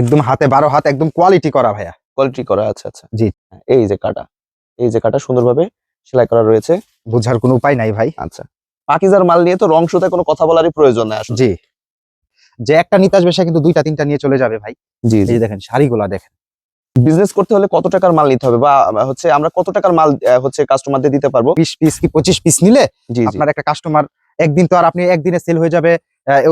একদম হাতে বারো হাত একদম কোয়ালিটি করা ভাইয়া। কোয়ালিটি করা আচ্ছা আচ্ছা। জি। এই যে কাটা এই যে কাটা সুন্দরভাবে সেলাই করা রয়েছে। বুঝার কোনো উপায় নাই ভাই। আচ্ছা। পাকিজার মাল নিয়ে তো রং সুতে কোনো কথা বলারই প্রয়োজন নাই আসলে। জি। যে একটা নিতে আসবে সে কিন্তু দুইটা তিনটা নিয়ে চলে যাবে ভাই। জি এই যে দেখেন শাড়িগুলা দেখেন। বিজনেস করতে হলে কত টাকার মাল নিতে হবে? বা হচ্ছে আমরা কত টাকার মাল হচ্ছে কাস্টমারদের দিতে পারব? বিশ পিস কি পঁচিশ পিস নিলে জি জি। আপনার একটা কাস্টমার একদিন তো আর আপনি একদিনে সেল হয়ে যাবে।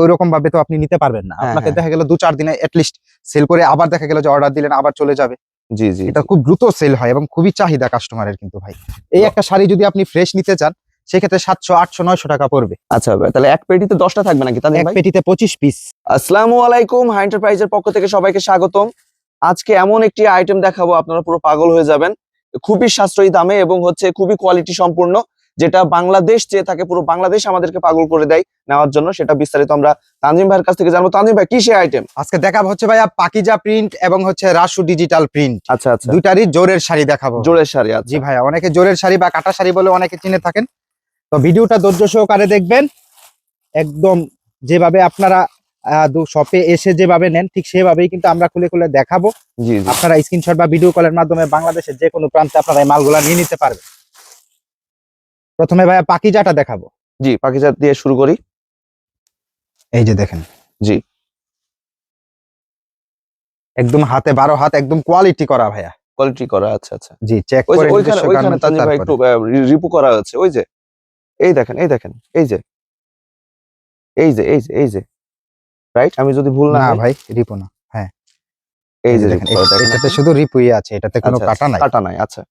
ওই রকম ভাবে তো আপনি নিতে পারবেন না। হ্যাঁ, আপনাকে হ্যাঁ। দেখা গেল দু চার দিনে লিস্ট সেল করে আবার দেখা গেল যে অর্ডার দিলেন আবার চলে যাবে। জি জি। এটা খুব দ্রুত সেল হয় এবং খুবই চাহিদা কাস্টমারের কিন্তু ভাই। এই একটা শাড়ি যদি আপনি ফ্রেশ নিতে চান সেক্ষেত্রে সাতশো আটশো নয়শো টাকা পড়বে। আচ্ছা তাহলে এক পেটিতে দশটা থাকবে নাকি তাদের এক পেটিতে পঁচিশ পিস আসসালামু আলাইকুম হাই এন্টারপ্রাইজের পক্ষ থেকে সবাইকে স্বাগতম। আজকে এমন একটি আইটেম দেখাবো আপনারা পুরো পাগল হয়ে যাবেন। খুবই সাশ্রয়ী দামে এবং হচ্ছে খুবই কোয়ালিটি সম্পূর্ণ। যেটা বাংলাদেশ চেয়ে থাকে পুরো বাংলাদেশ আমাদেরকে পাগল করে দেয় নেওয়ার জন্য সেটা বিস্তারিত আমরা তানজিম ভাইয়ের কাছ থেকে জানব। তানজিম ভাই কি সে আইটেম আজকে দেখাবো হচ্ছে ভাইয়া পাকিজা প্রিন্ট এবং হচ্ছে রাসু ডিজিটাল প্রিন্ট আচ্ছা আচ্ছা। দুটারই জোরের শাড়ি দেখাবো। জোরের শাড়ি জি ভাইয়া অনেকে জোরের শাড়ি বা কাটা শাড়ি বলে অনেকে চিনে থাকেন। তো ভিডিওটা ধৈর্য সহকারে দেখবেন। একদম যেভাবে আপনারা শপে এসে যেভাবে নেন ঠিক সেভাবেই কিন্তু আমরা খুলে খুলে দেখাবো। আপনারা স্ক্রিনশট বা ভিডিও কলের মাধ্যমে বাংলাদেশের যে কোনো প্রান্তে আপনারা এই মালগুলা নিয়ে নিতে পারবেন। প্রথমে ভাইয়া পাকিজাটা দেখাবো। জি পাকিজাত দিয়ে শুরু করি। এই যে দেখেন। জি। একদম হাতে বারো হাত একদম কোয়ালিটি করা ভাইয়া। কোয়ালিটি করা আচ্ছা আচ্ছা। জি চেক করে ওইখানে ওইখানে ভাই একটু রিপু করা আছে ওই যে। এই দেখেন এই দেখেন এই যে। এই যে এই যে এই যে। রাইট আমি যদি ভুল না ভাই রিপো না হ্যাঁ। এই যে দেখেন, এটাতে? শুধু রিপুই আছে এটাতে কোনো আচ্ছা, কাটা নাই। কাটা নাই আচ্ছা।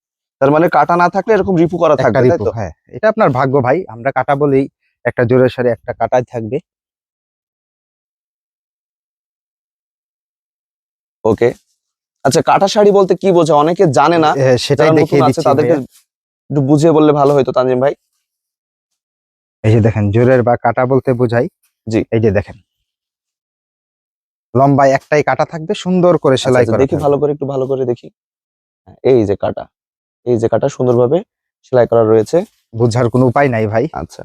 তার মানে কাটা না থাকলে এরকম রিপু করা থাকবে তাই তো? হ্যাঁ এটা আপনার ভাগ্য ভাই। আমরা কাটা বলেই একটা জোরের সারি একটা কাটাই থাকবে। ওকে। আচ্ছা কাটা শাড়ি বলতে কি বোঝা? অনেকে জানে না। সেটাই দেখিয়ে দিচ্ছি তাদেরকে একটু বুঝিয়ে বললে ভালো হতো তানজিম ভাই। এই যে দেখেন জোরের বা কাটা বলতে বোঝাই। জি। এই যে দেখেন লম্বায় একটাই কাটা থাকবে সুন্দর করে আচ্ছা, সেলাই আচ্ছা, করা দেখি ভালো করে একটু ভালো করে দেখি। হ্যাঁ, এই যে কাটা। এই জায়গাটা সুন্দরভাবে সেলাই করা রয়েছে। বুঝার কোনো উপায় নাই ভাই। আচ্ছা।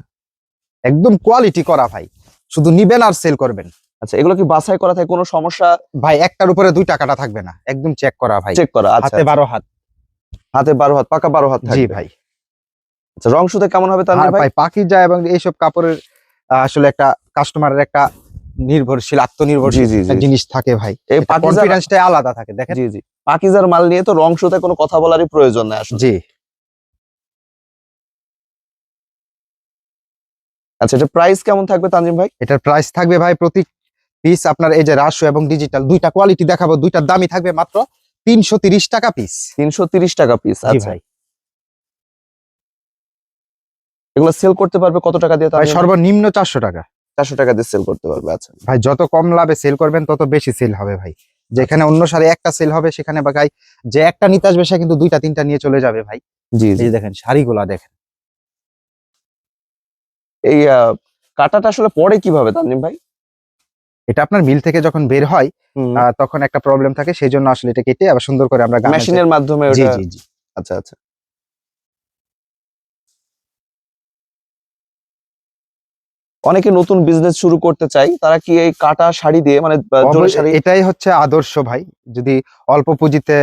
একদম কোয়ালিটি করা ভাই। শুধু নিবেন আর সেল করবেন। আচ্ছা এগুলো কি বাছাই করা থাকে? কোনো সমস্যা? ভাই একটার উপরে দুইটা কাটা থাকবে না। একদম চেক করা ভাই। চেক করা আচ্ছা। হাতে বারো হাত। হাতে বারো হাত পাকা বারো হাত জি ভাই। আচ্ছা রং সুতে কেমন হবে তানজিম ভাই? পাখি যায় এবং এইসব কাপড়ের আসলে একটা কাস্টমারের একটা নির্ভরশীল আত্মনির্ভরশীল। জিনিস থাকে ভাই। এই কনফিডেন্সটাই আলাদা থাকে দেখেন। জি জি। পাকিজার মাল নিয়ে তো রং সুতে কোনো কথা বলারই প্রয়োজন নাই আসলে। জি। আচ্ছা এটা প্রাইস কেমন থাকবে তানজিম ভাই? এটার প্রাইস থাকবে ভাই প্রতি পিস আপনার এই যে রাশো এবং ডিজিটাল দুইটা কোয়ালিটি দেখাবো দুইটার দামই থাকবে মাত্র তিনশো টাকা পিস তিনশো টাকা পিস আচ্ছা। ভাই। এগুলো সেল করতে পারবে কত টাকা দিয়ে ভাই? সর্বনিম্ন চারশো টাকা। চারশো টাকা দিয়ে সেল করতে পারবে আচ্ছা। ভাই যত কম লাভে সেল করবেন তত বেশি সেল হবে ভাই। যেখানে অন্য সারে একটা সেল হবে সেখানে বা ভাই যে একটা নিতে আসবে সে কিন্তু দুইটা তিনটা নিয়ে চলে যাবে ভাই। জি এই জি দেখেন শাড়িগুলা দেখেন। এই কাটাটা আসলে পরে কীভাবে তানজিম ভাই? এটা আপনার মিল থেকে যখন বের হয় আহ, তখন একটা প্রবলেম থাকে সেই জন্য আসলে এটা কেটে আবার সুন্দর করে আমরা মেশিনের মাধ্যমে জি জি জি। আচ্ছা আচ্ছা। অনেকে নতুন বিজনেস শুরু করতে চাই তারা কি এই কাটা শাড়ি দিয়ে মানে শাড়ি এটাই হচ্ছে আদর্শ ভাই। যদি অল্প পুঁজিতে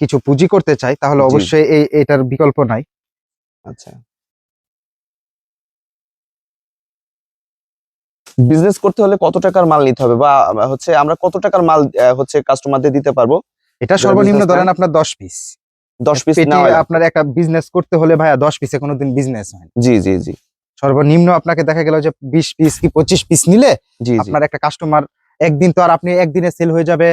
কিছু পুঁজি করতে চাই তাহলে অবশ্যই এই এটার বিকল্প নাই। আচ্ছা। বিজনেস করতে হলে কত টাকার মাল নিতে হবে? বা হচ্ছে আমরা কত টাকার মাল হচ্ছে কাস্টমারদের দিতে পারব? এটা সর্বনিম্ন ধরেন আপনার দশ পিস দশ পিস আপনার একটা বিজনেস করতে হলে ভাইয়া দশ পিসে কোনোদিন বিজনেস হয়। জি জি জি। সর্বনিম্ন আপনাকে দেখা গেল যে বিশ পিস কি পঁচিশ পিস নিলে আপনার একটা কাস্টমার একদিন তো আর আপনি একদিনে সেল হয়ে যাবে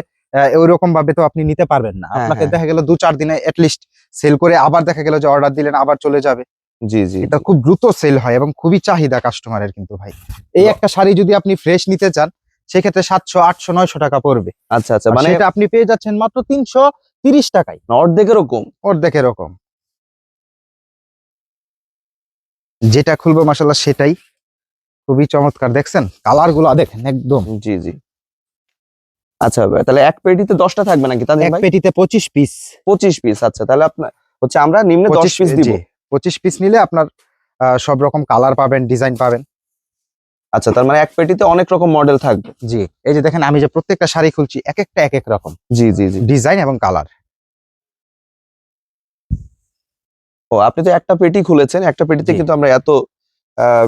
ওই রকম ভাবে তো আপনি নিতে পারবেন না। হ্যাঁ, আপনাকে হ্যাঁ। দেখা গেল দু চার দিনে লিস্ট সেল করে আবার দেখা গেল যে অর্ডার দিলেন আবার চলে যাবে। জি জি। এটা খুব দ্রুত সেল হয় এবং খুবই চাহিদা কাস্টমারের কিন্তু ভাই। এই একটা শাড়ি যদি আপনি ফ্রেশ নিতে চান সেক্ষেত্রে সাতশো আটশো নয়শো টাকা পড়বে। আচ্ছা আচ্ছা মানে সেটা আপনি পেয়ে যাচ্ছেন মাত্র তিনশো তিরিশ টাকায়। অর্ধেক এরকম অর্ধেক এরকম যেটা খুলবো মাসাল্লাহ সেটাই। খুবই চমৎকার দেখছেন? কালারগুলা দেখেন একদম। জি জি। আচ্ছা তাহলে এক পেটিতে দশটা থাকবে নাকি তাদের এক পেটিতে পঁচিশ পিস পঁচিশ পিস আচ্ছা তাহলে আপনার হচ্ছে আমরা নিম্নে দশ পঁচিশ পিস দিব। পঁচিশ পিস নিলে আপনার সব রকম কালার পাবেন ডিজাইন পাবেন। আচ্ছা তার মানে এক পেটিতে অনেক রকম মডেল থাকবে। জি এই যে দেখেন আমি যে প্রত্যেকটা শাড়ি খুলছি এক একটা এক এক রকম। জি জি জি। ডিজাইন এবং কালার। ও আপনি তো একটা পেটি খুলেছেন একটা পেটিতে কিন্তু আমরা এত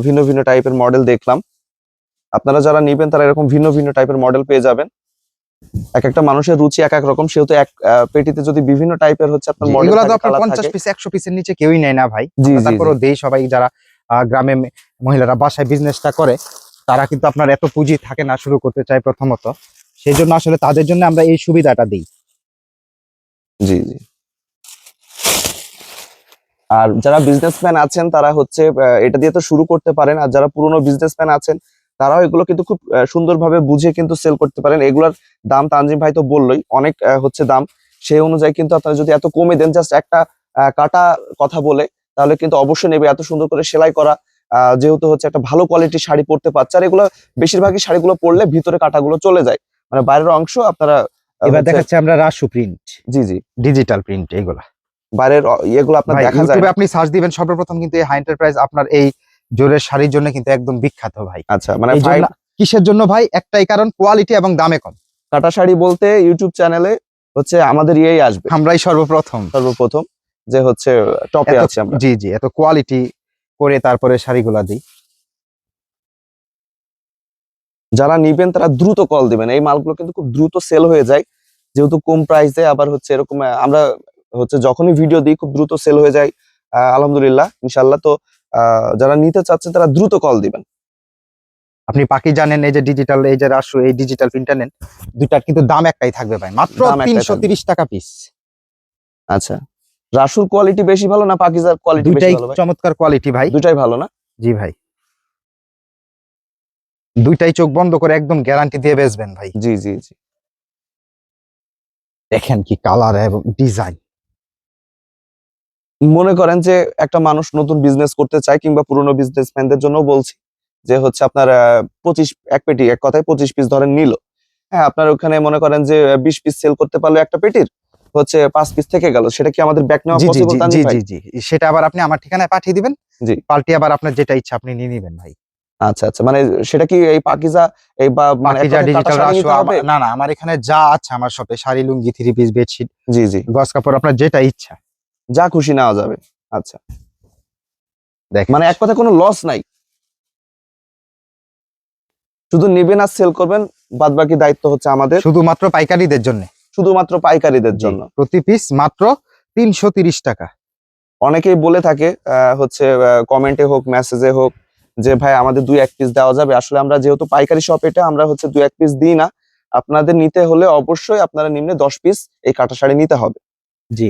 ভিন্ন ভিন্ন টাইপের মডেল দেখলাম। আপনারা যারা নিবেন তারা এরকম ভিন্ন ভিন্ন টাইপের মডেল পেয়ে যাবেন। এক একটা মানুষের রুচি এক এক রকম সেহেতু এক পেটিতে যদি বিভিন্ন টাইপের হচ্ছে আপনার মডেল এগুলো তো আপনার পঞ্চাশ পিস একশো পিসের নিচে কেউই নেয় না ভাই। আমরা দেই সবাই যারা গ্রামে মহিলারা বাসায় বিজনেসটা করে তারা কিন্তু আপনার এত পুঁজি থাকে না শুরু করতে চায় প্রথমত। সেই জন্য আসলে তাদের জন্য আমরা এই সুবিধাটা দিই। জি জি। আর যারা বিজনেসম্যান আছেন তারা হচ্ছে এটা দিয়ে তো শুরু করতে পারেন। আর যারা পুরনো বিজনেসম্যান আছেন তারাও এগুলো কিন্তু খুব সুন্দরভাবে বুঝে কিন্তু সেল করতে পারেন। এগুলোর দাম তানজিম ভাই তো বললোই অনেক হচ্ছে দাম। সেই অনুযায়ী কিন্তু আপনারা যদি এত কমে দেন জাস্ট একটা কাটা কথা বলে তাহলে কিন্তু অবশ্যই নেবে। এত সুন্দর করে সেলাই করা আহ, যেহেতু হচ্ছে একটা ভালো কোয়ালিটির শাড়ি পরতে পারছে আর এগুলো বেশিরভাগই শাড়িগুলো পরলে ভিতরে কাটাগুলো চলে যায়। মানে বাইরের অংশ আপনারা এবার দেখাচ্ছে আমরা রাসু প্রিন্ট জি জি। ডিজিটাল প্রিন্ট এগুলা বাইরের ইয়েগুলো আপনার দেখা যায়। ইউটিউবে। আপনি সার্চ দিবেন সর্বপ্রথম কিন্তু এই হাই এন্টারপ্রাইজ আপনার এই জোরের শাড়ির জন্য কিন্তু একদম বিখ্যাত ভাই। আচ্ছা মানে কিসের জন্য ভাই? একটাই কারণ কোয়ালিটি এবং দামে কম। কাটা শাড়ি বলতে ইউটিউব চ্যানেলে হচ্ছে আমাদের ইয়েই আসবে। আমরাই সর্বপ্রথম। সর্বপ্রথম যে হচ্ছে টপে আছে আমরা। জি জি এত কোয়ালিটি করে তারপরে শাড়িগুলা দিই। যারা নিবেন তারা দ্রুত কল দিবেন। এই মালগুলো কিন্তু খুব দ্রুত সেল হয়ে যায়। যেহেতু কম প্রাইসে আবার হচ্ছে এরকম আমরা হচ্ছে যখনই ভিডিও দিই খুব দ্রুত সেল হয়ে যায়। আলহামদুলিল্লাহ ইনশাল্লাহ তো যারা নিতে চাচ্ছেন তারা দ্রুত কল দিবেন। আপনি পাখি জানেন এই যে ডিজিটাল এই যে রাসু এই ডিজিটাল প্রিন্টটা নেন দুইটার কিন্তু দাম একটাই থাকবে ভাই। মাত্র তিনশো তিরিশ টাকা পিস আচ্ছা। রাসুর কোয়ালিটি বেশি ভালো না পাকিজার কোয়ালিটি ভালো চমৎকার কোয়ালিটি ভাই। দুটাই ভালো না? জি ভাই। দুইটাই চোখ বন্ধ করে একদম গ্যারান্টি দিয়ে বেচবেন ভাই। জি জি জি। দেখেন কি কালার এবং ডিজাইন মনে করেন যে একটা মানুষ নতুন বিজনেস করতে চায় কিংবা পুরনো বিজনেসম্যানদের জন্য বলছি যে হচ্ছে আপনার পঁচিশ এক পেটি এক কথায় পঁচিশ পিস ধরেন নিল। হ্যাঁ আপনার ওখানে মনে করেন যে বিশ পিস সেল করতে পারল একটা পেটির হচ্ছে পাঁচ পিস থেকে গেল। সেটা কি আমাদের ব্যাক নেওয়া জি জি পসিবল জি জি জি সেটা আবার আপনি আমার ঠিকানায় পাঠিয়ে দিবেন। জি। পাল্টে আবার আপনার যেটা ইচ্ছা আপনি নিয়ে নিবেন ভাই। আচ্ছা আচ্ছা। মানে সেটা কি এই পাকিজা এই বা মানে কাটা ডিজিটাল? না না আমার এখানে যা আছে আমার শপে sari lungi three piece bedsheet জি জি। গস কাপড় আপনার যেটা ইচ্ছা। যা খুশি নেওয়া যাবে। আচ্ছা। দেখ মানে এক কথায় কোনো লস নাই। শুধু নেবেন আর সেল করবেন বাদ বাকি দায়িত্ব হচ্ছে আমাদের। শুধুমাত্র পাইকারিদের জন্য। শুধুমাত্র পাইকারিদের জন্য। প্রতি পিস মাত্র তিনশো তিরিশ টাকা। অনেকেই বলে থাকে হচ্ছে কমেন্টে হোক মেসেজে হোক যে ভাই আমাদের দুই এক পিস দেওয়া যাবে। আসলে আমরা যেহেতু পাইকারি শপ এটা আমরা হচ্ছে দুই এক পিস দিই না। আপনাদের নিতে হলে অবশ্যই আপনারা নিম্নে দশ পিস এই কাটা শাড়ি নিতে হবে। জি।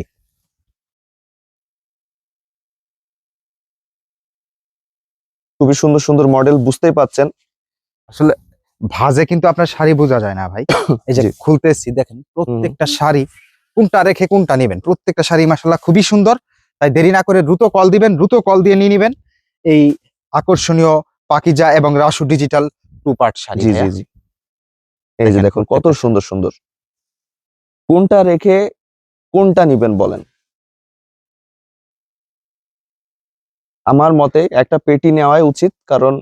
খুবই সুন্দর সুন্দর মডেল বুঝতেই পাচ্ছেন। আসলে ভাজে কিন্তু আপনার শাড়ি বোঝা যায় না ভাই। এই যে খুলতেছি দেখেন প্রত্যেকটা শাড়ি কোনটা রেখে কোনটা নেবেন? প্রত্যেকটা শাড়ি মাসাল্লাহ খুবই সুন্দর। তাই দেরি না করে দ্রুত কল দিবেন দ্রুত কল দিয়ে নিয়ে নিবেন। এই আকর্ষণীয় পাকিজা এবং Rasu digital two part sari জি জি জি। এই যে দেখুন কত সুন্দর সুন্দর। কোনটা রেখে কোনটা নিবেন বলেন? আমার মতে একটা পেটি নেওয়াই উচিত কারণ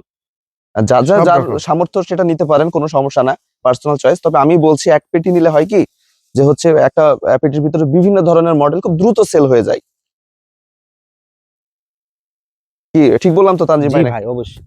যা যা যার সামর্থ্য সেটা নিতে পারেন কোনো সমস্যা না পার্সোনাল চয়েস তবে আমি বলছি এক পেটি নিলে হয় কি যে হচ্ছে একটা পেটির ভিতরে বিভিন্ন ধরনের মডেল খুব দ্রুত সেল হয়ে যায়। কি ঠিক বললাম তো তানজিম ভাই ভাই অবশ্যই।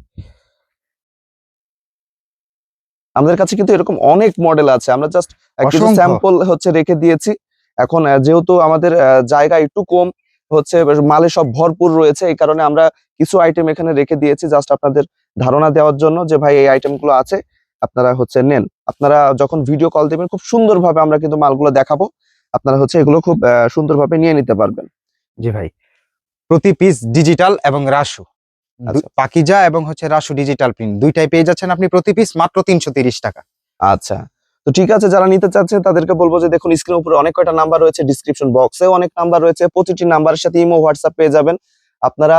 আমাদের কাছে কিন্তু এরকম অনেক মডেল আছে আমরা জাস্ট কিছু স্যাম্পল হচ্ছে রেখে দিয়েছি। এখন যেহেতু আমাদের জায়গা একটু কম হচ্ছে মালে সব ভরপুর রয়েছে। এই কারণে আমরা কিছু আইটেম এখানে রেখে দিয়েছি জাস্ট আপনাদের ধারণা দেওয়ার জন্য যে ভাই এই আইটেমগুলো আছে আপনারা হচ্ছে নেন। আপনারা যখন ভিডিও কল দেবেন খুব সুন্দরভাবে আমরা কিন্তু মালগুলো দেখাবো। আপনারা হচ্ছে এগুলো খুব সুন্দরভাবে নিয়ে নিতে পারবেন। জি ভাই। প্রতি পিস ডিজিটাল এবং রাসু। আচ্ছা। পাকিজা এবং হচ্ছে রাসু ডিজিটাল প্রিন্ট দুইটাই পেয়ে যাচ্ছেন আপনি প্রতি পিস মাত্র তিনশো তিরিশ টাকা। আচ্ছা। তো ঠিক আছে, যারা নিতে চাচ্ছেন তাদেরকে বলব যে দেখুন স্ক্রিনের উপরে অনেক কয়টা নাম্বার রয়েছে ডিসক্রিপশন বক্সেও অনেক নাম্বার রয়েছে, প্রতিটি নাম্বারের সাথে ইমো হোয়াটসঅ্যাপ পেয়ে যাবেন। আপনারা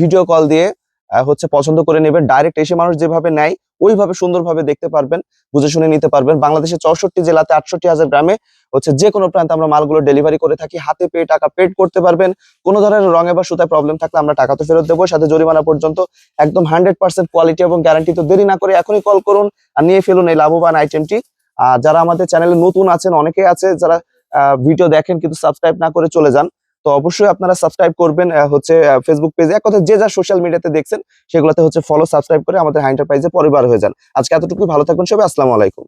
ভিডিও কল দিয়ে হচ্ছে পছন্দ করে নেবেন। ডাইরেক্ট এসে মানুষ যেভাবে নেয়, ওইভাবে সুন্দরভাবে দেখতে পারবেন, বুঝে শুনে নিতে পারবেন। বাংলাদেশের চৌষট্টি জেলাতে আটষট্টি হাজার গ্রামে হচ্ছে যে কোনো প্রান্তে আমরা মালগুলো ডেলিভারি করে থাকি। হাতে পেয়ে টাকা পেড করতে পারবেন। কোনো ধরনের রঙে বা সুতায় প্রবলেম থাকলে আমরা টাকা তো ফেরত দেবো। সাথে জরিমানা পর্যন্ত একদম হান্ড্রেড পার্সেন্ট কোয়ালিটি এবং গ্যারান্টি তো দেরি না করে এখনই কল করুন আর নিয়ে ফেলুন এই লাভবান আইটেমটি যারা আমাদের চ্যানেলে নতুন আছেন, অনেকে আছে যারা ভিডিও দেখেন কিন্তু সাবস্ক্রাইব না করে চলে যান। তো অবশ্যই আপনারা সাবস্ক্রাইব করবেন হচ্ছে ফেসবুক পেজে এক কথা, যে যা সোশ্যাল মিডিয়াতে দেখছেন, সেগুলোতে হচ্ছে ফলো সাবস্ক্রাইব করে আমাদের হাই এন্টারপ্রাইজে পরিবার হয়ে যান। আজকে এতটুকুই, ভালো থাকবেন সবাই, আসসালামু আলাইকুম।